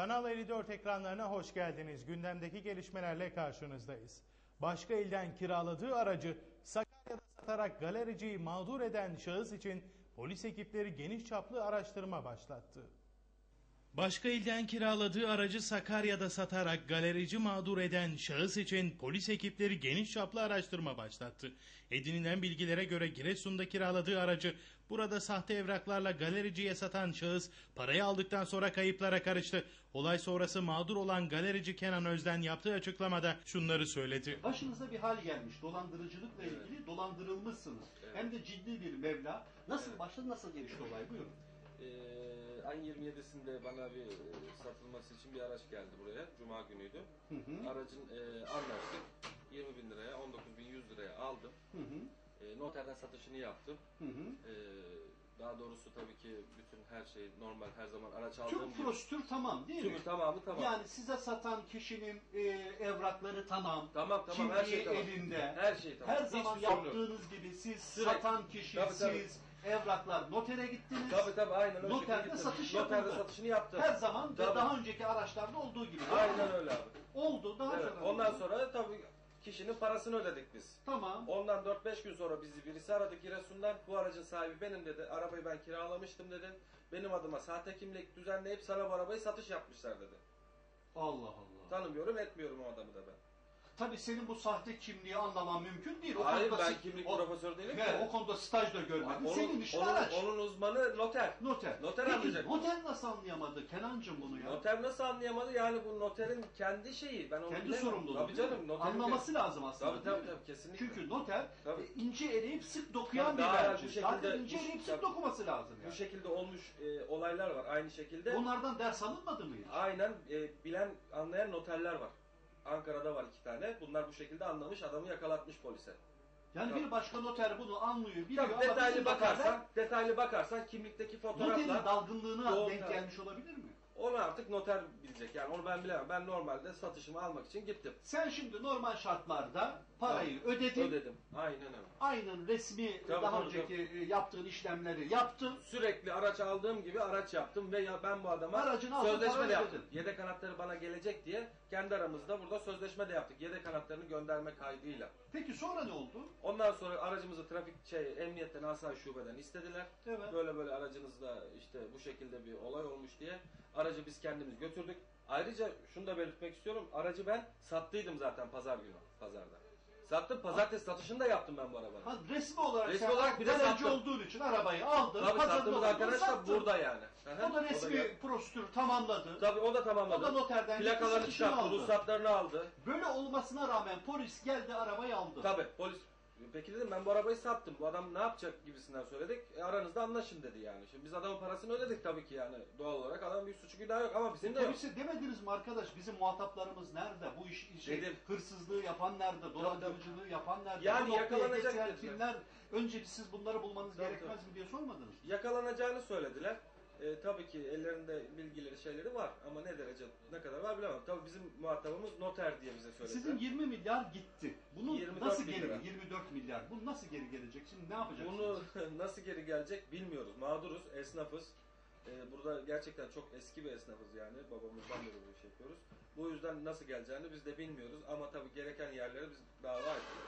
Kanal 54 ekranlarına hoş geldiniz. Gündemdeki gelişmelerle karşınızdayız. Başka ilden kiraladığı aracı Sakarya'da satarak galericiyi mağdur eden şahıs için polis ekipleri geniş çaplı araştırma başlattı. Başka ilden kiraladığı aracı Sakarya'da satarak galerici mağdur eden şahıs için polis ekipleri geniş çaplı araştırma başlattı. Edinilen bilgilere göre Giresun'da kiraladığı aracı burada sahte evraklarla galericiye satan şahıs parayı aldıktan sonra kayıplara karıştı. Olay sonrası mağdur olan galerici Kenan Özden yaptığı açıklamada şunları söyledi. Başınıza bir hal gelmiş. Dolandırıcılıkla ilgili dolandırılmışsınız. Hem de ciddi bir meblağ. Nasıl başladı, nasıl gelişti olay? Buyurun. Ee, ayın 27'sinde bana bir e, satılması için bir araç geldi buraya. Cuma günüydü. Hı hı. Aracın e, anlaştık. 20 bin liraya, 19 bin 100 liraya aldım. Hı hı. E, noterden satışını yaptım. Hı hı. E, daha doğrusu tabii ki bütün her şey normal her zaman araç aldığım Tüm gibi. prosedür tamam değil mi? Tümü tamamı tamam. Yani size satan kişinin e, evrakları tamam. Tamam tamam her şey kimliği tamam. elinde. Her şey tamam. Her Hiçbir zaman sorun yok. yaptığınız gibi siz Sürekli. satan kişi, Tabii, tabii. siz evraklar notere gittiniz. Tabii tabii aynen öyle. Noterde satış Noterde yapıldı. satışını yaptım. Her zaman ve Tabii. daha önceki araçlarda olduğu gibi. Aynen öyle abi. Oldu daha Evet. sonra. Ondan sonra tabii kişinin parasını ödedik biz. Tamam. Ondan 4-5 gün sonra bizi birisi aradı Giresun'dan. Bu aracın sahibi benim dedi. Arabayı ben kiralamıştım dedi. Benim adıma sahte kimlik düzenleyip sana bu arabayı satış yapmışlar dedi. Allah Allah. Tanımıyorum etmiyorum o adamı da ben. Tabii senin bu sahte kimliği anlaman mümkün değil. O Hayır konuda ben kimlik o- profesörü değilim Ve o konuda staj da görmedin. Onun, senin işin onun, araç. onun uzmanı noter. Noter. Noter Peki anlayacak. noter nasıl anlayamadı Kenancığım bunu ya? Noter nasıl anlayamadı? Yani bu noterin kendi şeyi. Ben onu Kendi sorumluluğu. Tabii canım. Noterin Anlaması lazım aslında. Tabii tabii tabii kesinlikle. Çünkü noter Tabii. e, ince eleyip sık dokuyan Tabii bir merci. bu Zaten ince bu- eleyip sık dokuması lazım bu yani. şekilde olmuş e, olaylar var aynı şekilde. Onlardan ders alınmadı mı hiç? Aynen e, bilen anlayan noterler var. Ankara'da var iki tane. Bunlar bu şekilde anlamış adamı yakalatmış polise. Yani bir başka noter bunu anlıyor, biliyor Tabii ama detaylı bakarsan, detaylı bakarsan kimlikteki noterin fotoğrafla dalgınlığına Doğru, denk gelmiş olabilir mi? Onu artık noter bilecek. Yani onu ben bilemem. Ben normalde satışımı almak için gittim. Sen şimdi normal şartlarda parayı ödedin. Ödedim. Aynen öyle. Aynen resmi Tabii, daha önceki e, yaptığın işlemleri yaptın. Sürekli araç aldığım gibi araç yaptım ve ya ben bu adama Aracını aldın, sözleşme de yaptım. ödedin. Yedek anahtarı bana gelecek diye kendi aramızda burada sözleşme de yaptık. Yedek anahtarını gönderme kaydıyla. Peki sonra ne oldu? Ondan sonra aracımızı trafik şey emniyetten asayiş şubeden istediler. Evet. Böyle böyle aracınızda işte bu şekilde bir olay olmuş diye aracı biz kendimiz götürdük. Ayrıca şunu da belirtmek istiyorum. Aracı ben sattıydım zaten pazar günü pazarda. Sattım. Pazartesi satışını da yaptım ben bu arabanın. Ha, resmi olarak Resmi sen olarak bir de galerci sattım. olduğun için arabayı aldın. Tabii pazarda sattığımız arkadaş da sattın. burada yani. Hı hı. O da resmi geldi. prosedürü tamamladı. Tabii o da tamamladı. O da noterden gitti, Plakalarını satışını çıkarttı, aldı. ruhsatlarını aldı. Böyle olmasına rağmen polis geldi arabayı aldı. Tabii polis Peki dedim ben bu arabayı sattım. Bu adam ne yapacak gibisinden söyledik. E, aranızda anlaşın dedi yani. Şimdi biz adamın parasını ödedik tabii ki yani doğal olarak. Adamın bir suçu günahı yok ama bizim de yok. Demediniz mi arkadaş bizim muhataplarımız nerede? Bu iş, işi, Dedim. hırsızlığı yapan nerede? Dolandırıcılığı yapan nerede? Yani Bu noktaya yakalanacak dediler. kimler? Önce siz bunları bulmanız Tabii, gerekmez mi diye sormadınız? Yakalanacağını söylediler. E, tabii ki ellerinde bilgileri şeyleri var ama ne derece ne kadar var bilemem. Tabii bizim muhatabımız noter diye bize söylediler. Sizin 20 milyar gitti. Bunu 24 nasıl geri? lira. 24 milyar. Bu nasıl geri gelecek? Şimdi ne yapacaksınız? Bunu nasıl geri gelecek bilmiyoruz. Mağduruz, esnafız. Ee, burada gerçekten çok eski bir esnafız yani. Babamızdan beri bu işi yapıyoruz. Bu yüzden nasıl geleceğini biz de bilmiyoruz. Ama tabii gereken yerlere biz dava ettik.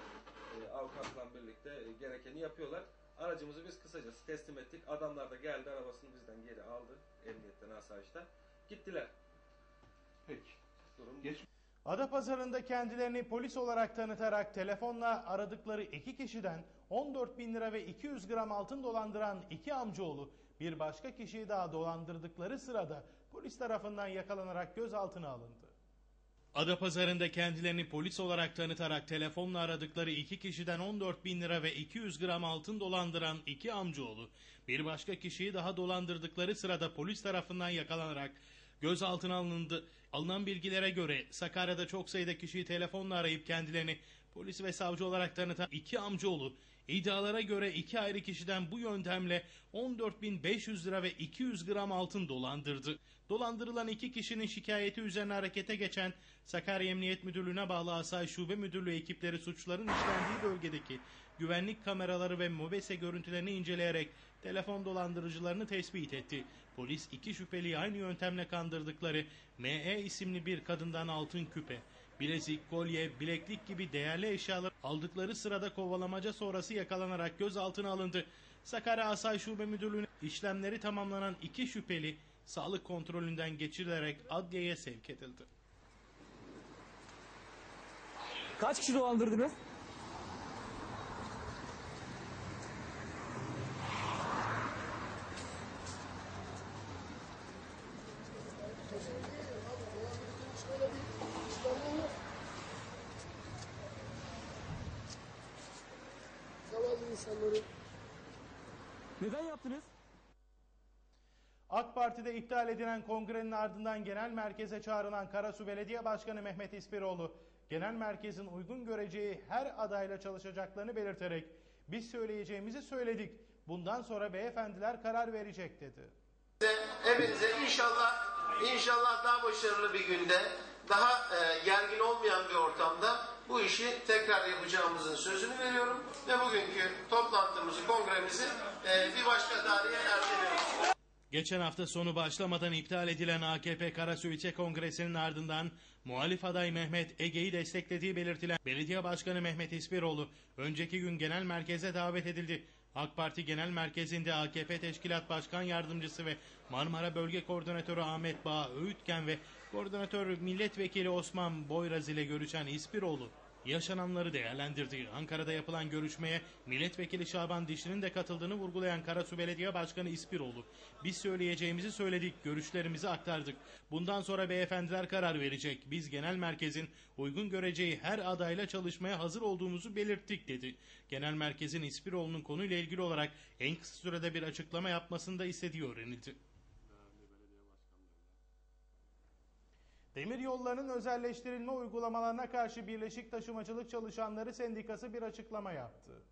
Ee, avukatla birlikte e, gerekeni yapıyorlar. Aracımızı biz kısacası teslim ettik. Adamlar da geldi arabasını bizden geri aldı. Emniyetten, asayişten. Gittiler. Peki. Durum Geç. Adapazarı'nda kendilerini polis olarak tanıtarak telefonla aradıkları iki kişiden 14 bin lira ve 200 gram altın dolandıran iki amcaoğlu bir başka kişiyi daha dolandırdıkları sırada polis tarafından yakalanarak gözaltına alındı. Adapazarı'nda kendilerini polis olarak tanıtarak telefonla aradıkları iki kişiden 14 bin lira ve 200 gram altın dolandıran iki amcaoğlu bir başka kişiyi daha dolandırdıkları sırada polis tarafından yakalanarak gözaltına alındı. Alınan bilgilere göre Sakarya'da çok sayıda kişiyi telefonla arayıp kendilerini polis ve savcı olarak tanıtan iki amcaoğlu İddialara göre iki ayrı kişiden bu yöntemle 14.500 lira ve 200 gram altın dolandırdı. Dolandırılan iki kişinin şikayeti üzerine harekete geçen Sakarya Emniyet Müdürlüğü'ne bağlı Asay Şube Müdürlüğü ekipleri suçların işlendiği bölgedeki güvenlik kameraları ve mobese görüntülerini inceleyerek telefon dolandırıcılarını tespit etti. Polis iki şüpheliyi aynı yöntemle kandırdıkları ME isimli bir kadından altın küpe, bilezik, kolye, bileklik gibi değerli eşyalar aldıkları sırada kovalamaca sonrası yakalanarak gözaltına alındı. Sakarya Asay Şube Müdürlüğü'ne işlemleri tamamlanan iki şüpheli sağlık kontrolünden geçirilerek adliyeye sevk edildi. Kaç kişi dolandırdınız? Neden yaptınız? AK Parti'de iptal edilen kongrenin ardından genel merkeze çağrılan Karasu Belediye Başkanı Mehmet İspiroğlu, genel merkezin uygun göreceği her adayla çalışacaklarını belirterek biz söyleyeceğimizi söyledik. Bundan sonra beyefendiler karar verecek dedi. Hepinize inşallah inşallah daha başarılı bir günde, daha e, gergin olmayan bir ortamda bu işi tekrar yapacağımızın sözünü veriyorum ve bugünkü toplantımızı, kongremizi e, bir başka tarihe erteliyoruz. Geçen hafta sonu başlamadan iptal edilen AKP Karasu İlçe Kongresi'nin ardından muhalif aday Mehmet Ege'yi desteklediği belirtilen Belediye Başkanı Mehmet İspiroğlu önceki gün genel merkeze davet edildi. AK Parti Genel Merkezi'nde AKP Teşkilat Başkan Yardımcısı ve Marmara Bölge Koordinatörü Ahmet Bağ Öğütgen ve Koordinatör Milletvekili Osman Boyraz ile görüşen İspiroğlu yaşananları değerlendirdi. Ankara'da yapılan görüşmeye Milletvekili Şaban Dişli'nin de katıldığını vurgulayan Karasu Belediye Başkanı İspiroğlu, biz söyleyeceğimizi söyledik, görüşlerimizi aktardık. Bundan sonra beyefendiler karar verecek. Biz genel merkezin uygun göreceği her adayla çalışmaya hazır olduğumuzu belirttik dedi. Genel merkezin İspiroğlu'nun konuyla ilgili olarak en kısa sürede bir açıklama yapmasını da istediği öğrenildi. Demir yollarının özelleştirilme uygulamalarına karşı Birleşik Taşımacılık Çalışanları Sendikası bir açıklama yaptı.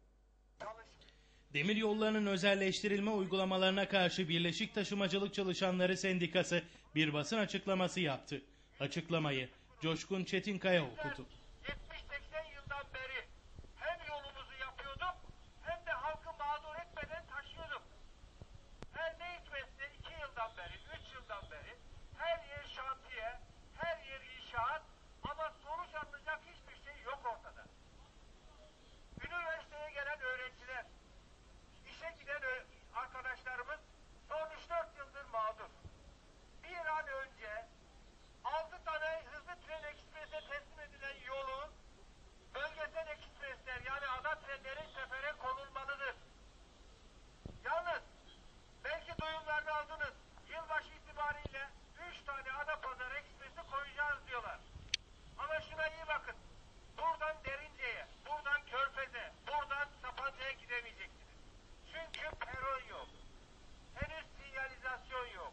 Demir yollarının özelleştirilme uygulamalarına karşı Birleşik Taşımacılık Çalışanları Sendikası bir basın açıklaması yaptı. Açıklamayı Coşkun Çetinkaya okudu. 70-80 yıldan beri hem yolumuzu yapıyorduk hem de halkı mağdur etmeden taşıyorduk. Her ne hikmetse 2 yıldan beri, 3 yıldan beri her yer şantiye, her yer inşaat ama sonuç alınacak hiçbir şey yok ortada. Üniversiteye gelen öğrenciler, işe giden arkadaşlarımız son 3-4 yıldır mağdur. Bir an önce 6 tane hızlı tren eksprese teslim edilen yolun bölgesel ekspresler yani ada trenlerin sefere Çünkü peron yok. Henüz sinyalizasyon yok.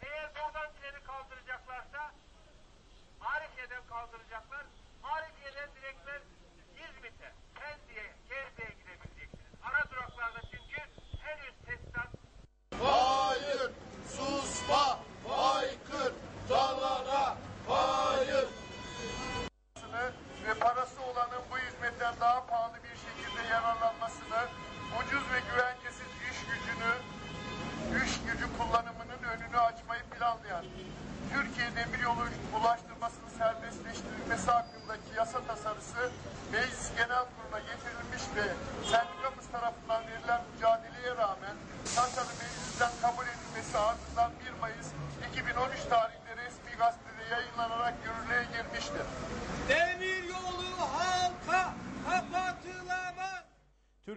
Eğer buradan treni kaldıracaklarsa Arifiye'den kaldıracaklar. Arifiye'den direktmen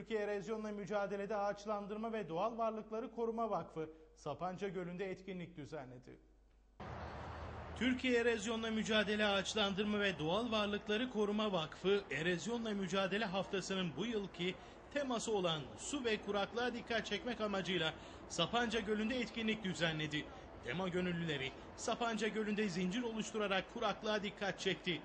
Türkiye Erozyonla Mücadelede Ağaçlandırma ve Doğal Varlıkları Koruma Vakfı Sapanca Gölü'nde etkinlik düzenledi. Türkiye Erozyonla Mücadele Ağaçlandırma ve Doğal Varlıkları Koruma Vakfı Erozyonla Mücadele Haftası'nın bu yılki teması olan su ve kuraklığa dikkat çekmek amacıyla Sapanca Gölü'nde etkinlik düzenledi. Tema gönüllüleri Sapanca Gölü'nde zincir oluşturarak kuraklığa dikkat çekti.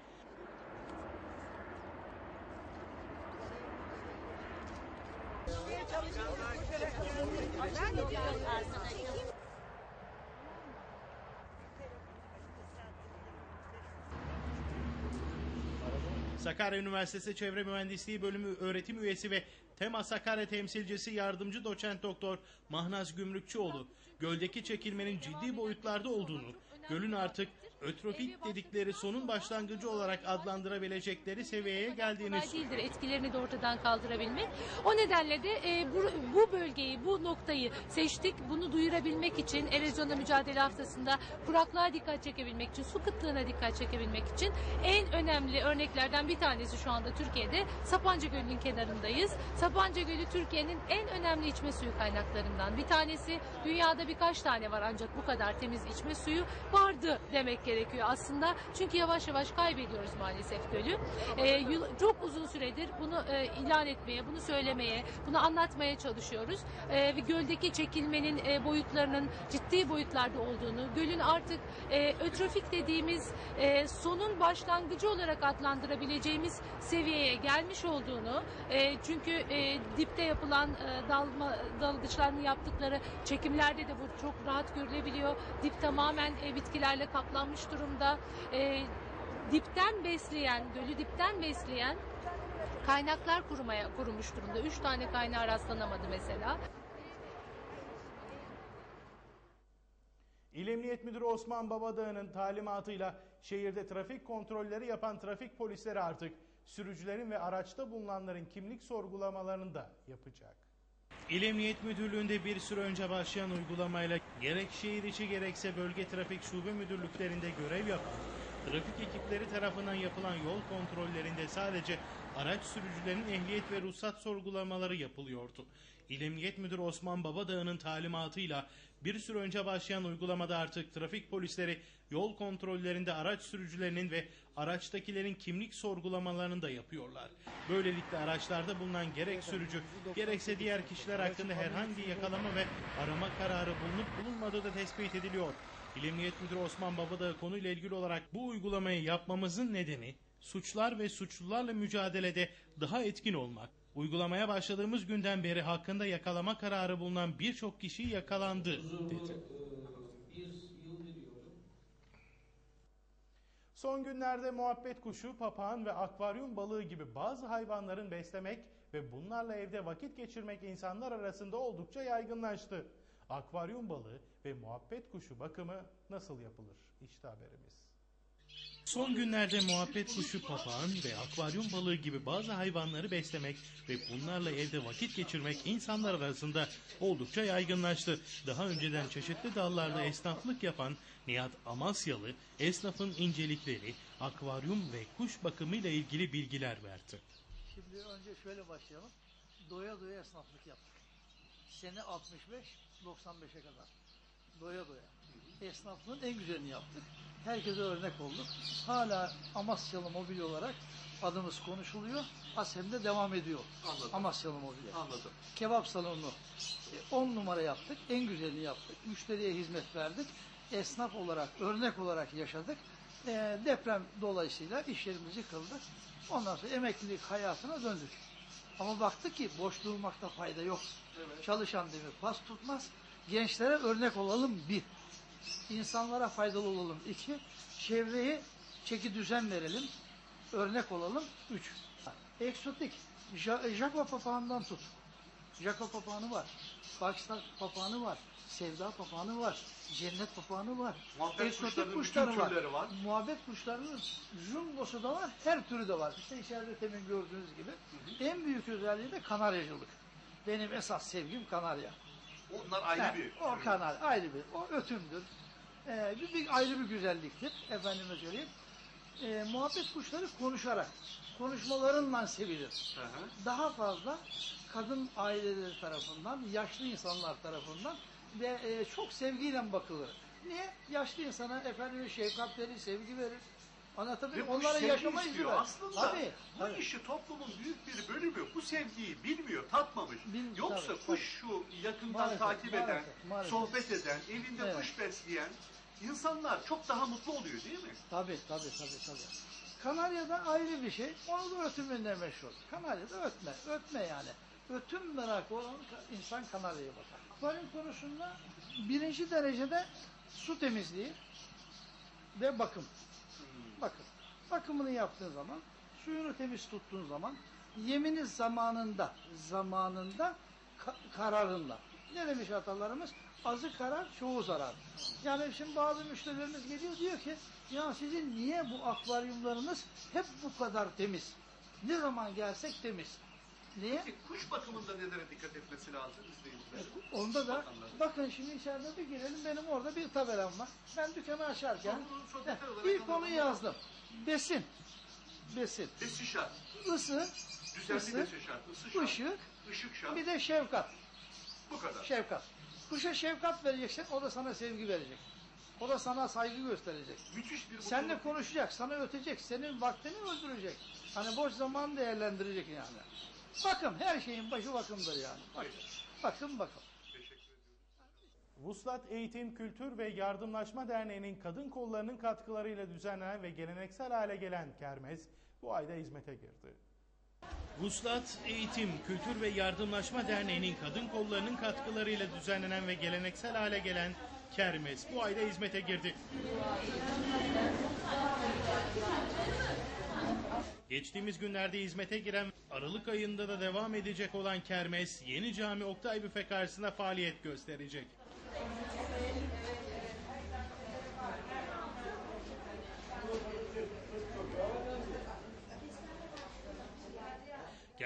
Sakarya Üniversitesi Çevre Mühendisliği Bölümü öğretim üyesi ve Tema Sakarya temsilcisi yardımcı doçent doktor Mahnaz Gümrükçüoğlu, göldeki çekilmenin ciddi boyutlarda olduğunu, gölün artık ötrofik dedikleri sonun başlangıcı olarak adlandırabilecekleri seviyeye geldiğini kolay değildir etkilerini de ortadan kaldırabilmek. O nedenle de e, bu, bu bölgeyi, bu noktayı seçtik. Bunu duyurabilmek için erozyonla mücadele haftasında kuraklığa dikkat çekebilmek için, su kıtlığına dikkat çekebilmek için en önemli örneklerden bir tanesi şu anda Türkiye'de Sapanca Gölü'nün kenarındayız. Sapanca Gölü Türkiye'nin en önemli içme suyu kaynaklarından bir tanesi. Dünyada birkaç tane var ancak bu kadar temiz içme suyu vardı demek gerekiyor aslında. Çünkü yavaş yavaş kaybediyoruz maalesef gölü. Yıl- çok uzun süredir bunu e, ilan etmeye, bunu söylemeye, bunu anlatmaya çalışıyoruz. Ee, ve göldeki çekilmenin e, boyutlarının ciddi boyutlarda olduğunu, gölün artık e, ötrofik dediğimiz e, sonun başlangıcı olarak adlandırabileceğimiz seviyeye gelmiş olduğunu, e, çünkü e, dipte yapılan e, dalma, dalgıçların yaptıkları çekimlerde de bu çok rahat görülebiliyor. Dip tamamen e, bitkilerle kaplanmış durumda. E, dipten besleyen, gölü dipten besleyen kaynaklar kurumaya kurumuş durumda. Üç tane kaynağı rastlanamadı mesela. İl Emniyet Müdürü Osman Babadağ'ın talimatıyla şehirde trafik kontrolleri yapan trafik polisleri artık sürücülerin ve araçta bulunanların kimlik sorgulamalarını da yapacak. İl Emniyet Müdürlüğü'nde bir süre önce başlayan uygulamayla gerek şehir içi gerekse bölge trafik şube müdürlüklerinde görev yapan trafik ekipleri tarafından yapılan yol kontrollerinde sadece araç sürücülerinin ehliyet ve ruhsat sorgulamaları yapılıyordu. İl Emniyet Müdürü Osman Babadağ'ın talimatıyla bir süre önce başlayan uygulamada artık trafik polisleri yol kontrollerinde araç sürücülerinin ve araçtakilerin kimlik sorgulamalarını da yapıyorlar. Böylelikle araçlarda bulunan gerek sürücü gerekse diğer kişiler hakkında herhangi yakalama ve arama kararı bulunup bulunmadığı da tespit ediliyor. İl Emniyet Müdürü Osman Babadağ konuyla ilgili olarak bu uygulamayı yapmamızın nedeni suçlar ve suçlularla mücadelede daha etkin olmak. Uygulamaya başladığımız günden beri hakkında yakalama kararı bulunan birçok kişi yakalandı dedi. Son günlerde muhabbet kuşu, papağan ve akvaryum balığı gibi bazı hayvanların beslemek ve bunlarla evde vakit geçirmek insanlar arasında oldukça yaygınlaştı. Akvaryum balığı ve muhabbet kuşu bakımı nasıl yapılır? İşte haberimiz. Son günlerde muhabbet kuşu, papağan ve akvaryum balığı gibi bazı hayvanları beslemek ve bunlarla evde vakit geçirmek insanlar arasında oldukça yaygınlaştı. Daha önceden çeşitli dallarda esnaflık yapan Nihat Amasyalı, esnafın incelikleri, akvaryum ve kuş bakımıyla ilgili bilgiler verdi. Şimdi önce şöyle başlayalım. Doya doya esnaflık yaptık. Sene 65-95'e kadar. Doya doya. Esnaflığın en güzelini yaptık. Herkese örnek olduk. Hala Amasyalı Mobilya olarak adımız konuşuluyor. Asem'de devam ediyor. Anladım. Amasyalı Mobilya. Anladım. Kebap salonu 10 numara yaptık. En güzelini yaptık. Müşteriye hizmet verdik. Esnaf olarak, örnek olarak yaşadık. Ee, deprem dolayısıyla iş yerimiz yıkıldı. Ondan sonra emeklilik hayatına döndük. Ama baktık ki boş durmakta fayda yok. Çalışan demir pas tutmaz. Gençlere örnek olalım bir. İnsanlara faydalı olalım iki. Çevreye çeki düzen verelim. Örnek olalım üç. Eksotik. Ja- Jaco papağanından tut. Jaco papağanı var. Pakistan papağanı var. Sevda papağanı var. Cennet papağanı var. Muhabbet kuşlarının bütün türleri var. Muhabbet kuşlarının jumbosu da var. Her türü de var. İşte içeride temin gördüğünüz gibi. En büyük özelliği de kanaryacılık. Benim esas sevgim kanarya. Onlar ayrı Ha, bir. O kanal ayrı bir, o ötümdür. Ee, bir, bir ayrı bir güzelliktir. Efendime söyleyeyim. Ee, muhabbet kuşları konuşarak, konuşmalarından sevilir. Hı hı. Daha fazla kadın aileleri tarafından, yaşlı insanlar tarafından ve e, çok sevgiyle bakılır. Niye? Yaşlı insana efendime şefkat verir, sevgi verir. Anlatabiliyor muyum? Onlara yaşama istiyor. ver. Aslında Tabii, bu tabii. işi toplumun büyük bir bölümü bu sevgiyi bilmiyor, tatmamış. Bil- Yoksa tabii, kuş şu yakından Maalesef, takip eden, maalesef, maalesef. sohbet eden, evinde Evet. kuş besleyen insanlar çok daha mutlu oluyor değil mi? Tabii tabii tabii tabii. Kanarya da ayrı bir şey. Onu da ötümünle meşhur. Kanarya da ötme. Ötme yani. Ötüm merakı olan insan kanaryaya bakar. Akvaryum konusunda birinci derecede su temizliği ve bakım. Bakın. Bakımını yaptığın zaman, suyunu temiz tuttuğun zaman, yemini zamanında, zamanında ka- kararınla. Ne demiş atalarımız? Azı karar, çoğu zarar. Yani şimdi bazı müşterilerimiz geliyor diyor ki, ya sizin niye bu akvaryumlarınız hep bu kadar temiz? Ne zaman gelsek temiz. Niye? Kuş bakımında nelere dikkat etmesi lazım izleyicilerin? Onda da bakın şimdi içeride bir girelim benim orada bir tabelam var. Ben dükkanı açarken çok heh, ilk yazdım. Besin. Besin. Besi şart. Isı. Düzenli ısı, besi şart. Isı şart. ışık. Işık şart. Bir de şefkat. Bu kadar. Şefkat. Kuşa şefkat vereceksin o da sana sevgi verecek. O da sana saygı gösterecek. Müthiş bir Seninle konuşacak, sana ötecek, senin vaktini öldürecek. Hani boş zaman değerlendirecek yani. Bakım, her şeyin başı bakımdır yani. Bakın, bakım bakım. Vuslat Eğitim, Kültür ve Yardımlaşma Derneği'nin kadın kollarının katkılarıyla düzenlenen ve geleneksel hale gelen kermes bu ayda hizmete girdi. Vuslat Eğitim, Kültür ve Yardımlaşma Derneği'nin kadın kollarının katkılarıyla düzenlenen ve geleneksel hale gelen kermes bu ayda hizmete girdi. Geçtiğimiz günlerde hizmete giren Aralık ayında da devam edecek olan kermes Yeni Cami Oktay Büfe karşısında faaliyet gösterecek.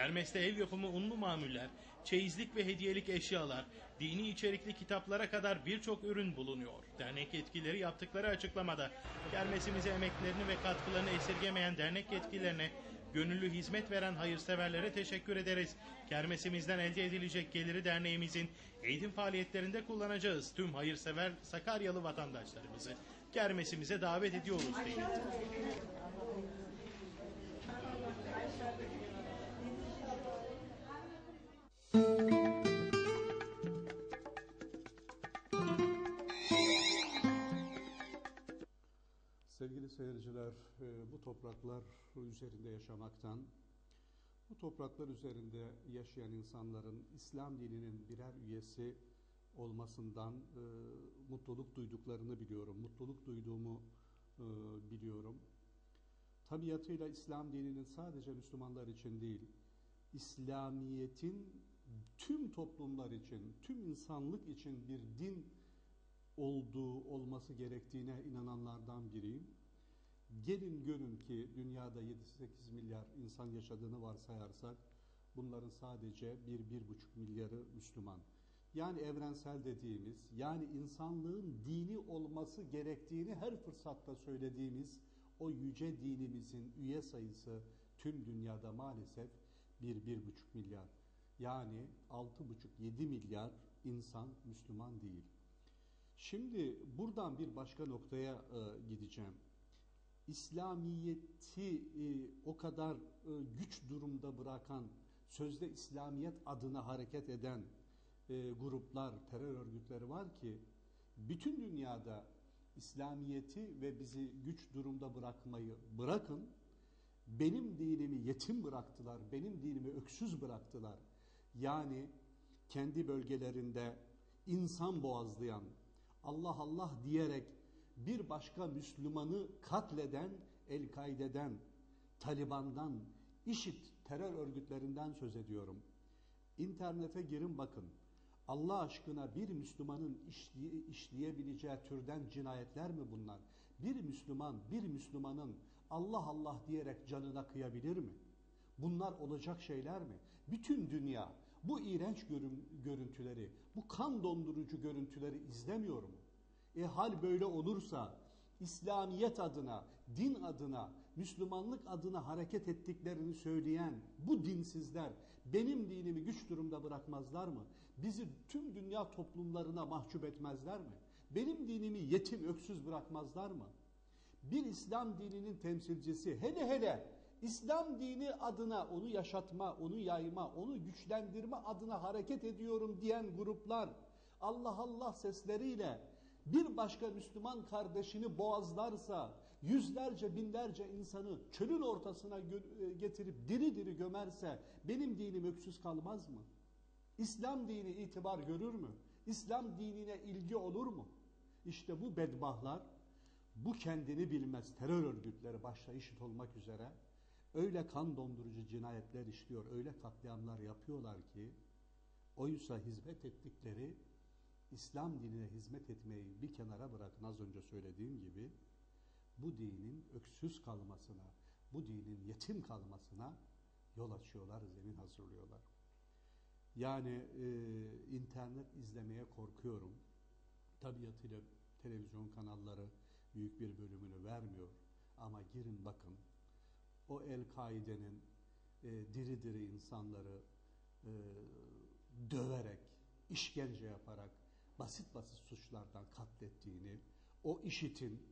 Kermeste el yapımı unlu mamuller, çeyizlik ve hediyelik eşyalar, dini içerikli kitaplara kadar birçok ürün bulunuyor. Dernek yetkilileri yaptıkları açıklamada kermesimize emeklerini ve katkılarını esirgemeyen dernek yetkililerine gönüllü hizmet veren hayırseverlere teşekkür ederiz. Kermesimizden elde edilecek geliri derneğimizin eğitim faaliyetlerinde kullanacağız. Tüm hayırsever Sakaryalı vatandaşlarımızı kermesimize davet ediyoruz dedi. Sevgili seyirciler, e, bu topraklar üzerinde yaşamaktan, bu topraklar üzerinde yaşayan insanların İslam dininin birer üyesi olmasından e, mutluluk duyduklarını biliyorum. Mutluluk duyduğumu e, biliyorum. Tabiatıyla İslam dininin sadece Müslümanlar için değil, İslamiyet'in tüm toplumlar için, tüm insanlık için bir din olduğu, olması gerektiğine inananlardan biriyim. Gelin görün ki dünyada 7-8 milyar insan yaşadığını varsayarsak bunların sadece 1-1,5 milyarı Müslüman. Yani evrensel dediğimiz, yani insanlığın dini olması gerektiğini her fırsatta söylediğimiz o yüce dinimizin üye sayısı tüm dünyada maalesef 1-1,5 milyar. Yani 6,5-7 milyar insan Müslüman değil. Şimdi buradan bir başka noktaya e, gideceğim. İslamiyeti e, o kadar e, güç durumda bırakan, sözde İslamiyet adına hareket eden e, gruplar, terör örgütleri var ki bütün dünyada İslamiyeti ve bizi güç durumda bırakmayı bırakın, benim dinimi yetim bıraktılar, benim dinimi öksüz bıraktılar. Yani kendi bölgelerinde insan boğazlayan, Allah Allah diyerek bir başka Müslümanı katleden El-Kaide'den, Taliban'dan, IŞİD terör örgütlerinden söz ediyorum. İnternete girin bakın. Allah aşkına bir Müslümanın işleye, işleyebileceği türden cinayetler mi bunlar? Bir Müslüman, bir Müslümanın Allah Allah diyerek canına kıyabilir mi? Bunlar olacak şeyler mi? Bütün dünya bu iğrenç görün, görüntüleri, bu kan dondurucu görüntüleri izlemiyor mu? E hal böyle olursa İslamiyet adına, din adına, Müslümanlık adına hareket ettiklerini söyleyen bu dinsizler benim dinimi güç durumda bırakmazlar mı? Bizi tüm dünya toplumlarına mahcup etmezler mi? Benim dinimi yetim, öksüz bırakmazlar mı? Bir İslam dininin temsilcisi hele hele İslam dini adına onu yaşatma, onu yayma, onu güçlendirme adına hareket ediyorum diyen gruplar Allah Allah sesleriyle bir başka Müslüman kardeşini boğazlarsa, yüzlerce binlerce insanı çölün ortasına getirip diri diri gömerse benim dinim öksüz kalmaz mı? İslam dini itibar görür mü? İslam dinine ilgi olur mu? İşte bu bedbahlar, bu kendini bilmez terör örgütleri başta işit olmak üzere öyle kan dondurucu cinayetler işliyor, öyle katliamlar yapıyorlar ki oysa hizmet ettikleri İslam dinine hizmet etmeyi bir kenara bırakın az önce söylediğim gibi bu dinin öksüz kalmasına, bu dinin yetim kalmasına yol açıyorlar, zemin hazırlıyorlar. Yani e, internet izlemeye korkuyorum. Tabiatıyla televizyon kanalları büyük bir bölümünü vermiyor. Ama girin bakın o El-Kaide'nin e, diri diri insanları e, döverek, işkence yaparak basit basit suçlardan katlettiğini, o işitin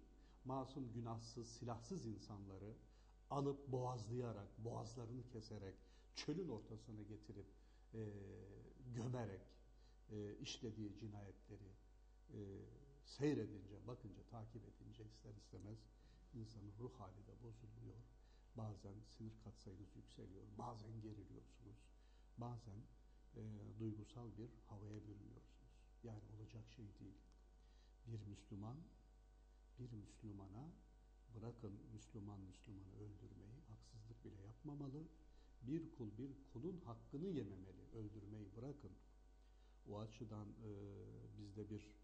masum, günahsız, silahsız insanları alıp boğazlayarak, boğazlarını keserek, çölün ortasına getirip e, gömerek e, işlediği cinayetleri e, seyredince, bakınca, takip edince ister istemez insanın ruh hali de bozuluyor. Bazen sinir katsayınız yükseliyor, bazen geriliyorsunuz, bazen e, duygusal bir havaya bürünüyorsunuz. Yani olacak şey değil. Bir Müslüman, bir Müslümana bırakın Müslüman Müslümanı öldürmeyi, haksızlık bile yapmamalı. Bir kul bir kulun hakkını yememeli, öldürmeyi bırakın. O açıdan e, bizde bir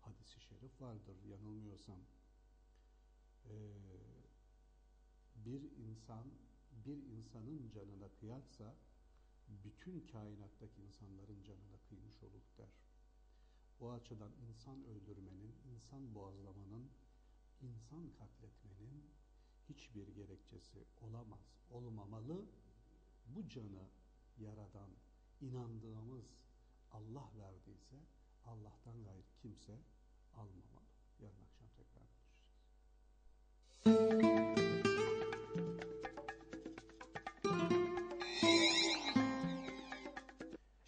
hadisi şerif vardır yanılmıyorsam. E, bir insan bir insanın canına kıyarsa bütün kainattaki insanların canına kıymış olur der. O açıdan insan öldürmenin, insan boğazlamanın, insan katletmenin hiçbir gerekçesi olamaz, olmamalı. Bu canı yaradan, inandığımız Allah verdiyse Allah'tan gayrı kimse almamalı. Yarın akşam tekrar görüşeceğiz.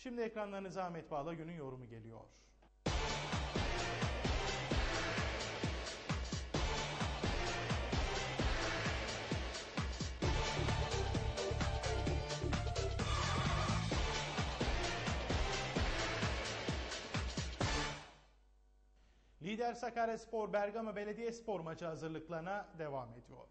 Şimdi ekranlarınıza Ahmet Bağla günün yorumu geliyor. Lider Sakaryaspor Bergama Belediyespor maçı hazırlıklarına devam ediyor.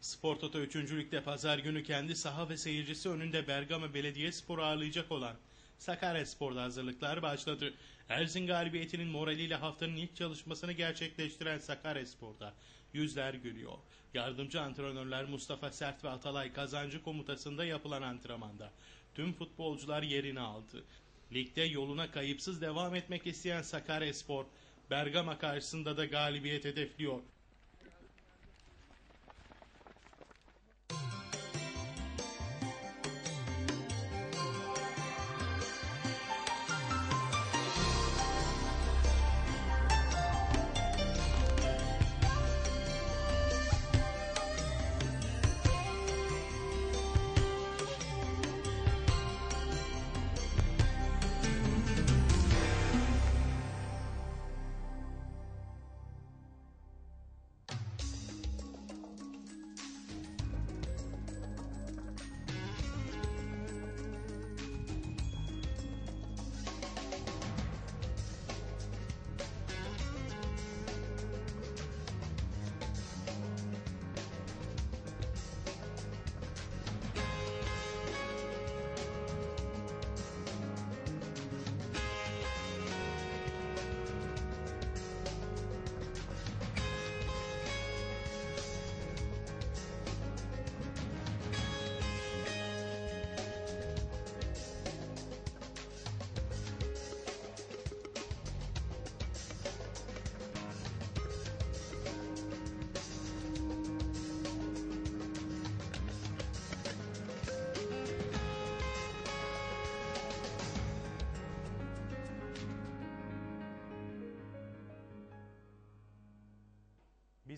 Spor Toto 3. Lig'de pazar günü kendi saha ve seyircisi önünde Bergama Belediyespor'u ağırlayacak olan Sakaryaspor'da hazırlıklar başladı. Erzin galibiyetinin moraliyle haftanın ilk çalışmasını gerçekleştiren Sakaryaspor'da yüzler gülüyor. Yardımcı antrenörler Mustafa Sert ve Atalay Kazancı komutasında yapılan antrenmanda tüm futbolcular yerini aldı. Ligde yoluna kayıpsız devam etmek isteyen Sakaryaspor, Bergama karşısında da galibiyet hedefliyor.